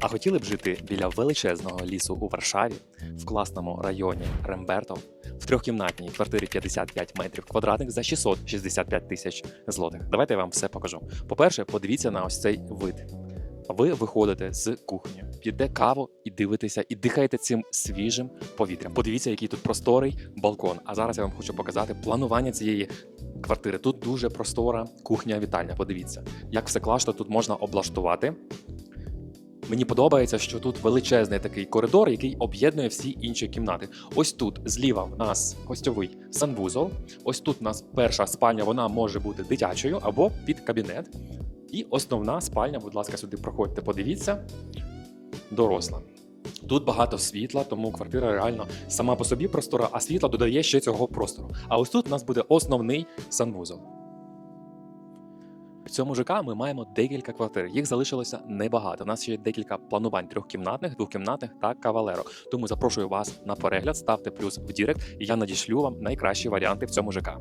А хотіли б жити біля величезного лісу у Варшаві, в класному районі Рембертов, в трьохкімнатній квартирі 55 метрів квадратних за 665 тисяч злотих. Давайте я вам все покажу. По-перше, подивіться на ось цей вид. Ви виходите з кухні, п'єте каву і дивитеся, і дихаєте цим свіжим повітрям. Подивіться, який тут просторий балкон. А зараз я вам хочу показати планування цієї квартири. Тут дуже простора кухня-вітальня. Подивіться, як все класно тут можна облаштувати. Мені подобається, що тут величезний такий коридор, який об'єднує всі інші кімнати. Ось тут зліва в нас гостьовий санвузол. Ось тут у нас перша спальня, вона може бути дитячою або під кабінет. І основна спальня, будь ласка, сюди проходьте, подивіться. Доросла. Тут багато світла, тому квартира реально сама по собі простора, а світла додає ще цього простору. А ось тут у нас буде основний санвузол. В цьому ЖК ми маємо декілька квартир. Їх залишилося небагато. У нас ще є декілька планувань трьохкімнатних, двохкімнатних та кавалеро. Тому запрошую вас на перегляд, ставте плюс в Дірект, і я надішлю вам найкращі варіанти в цьому ЖК.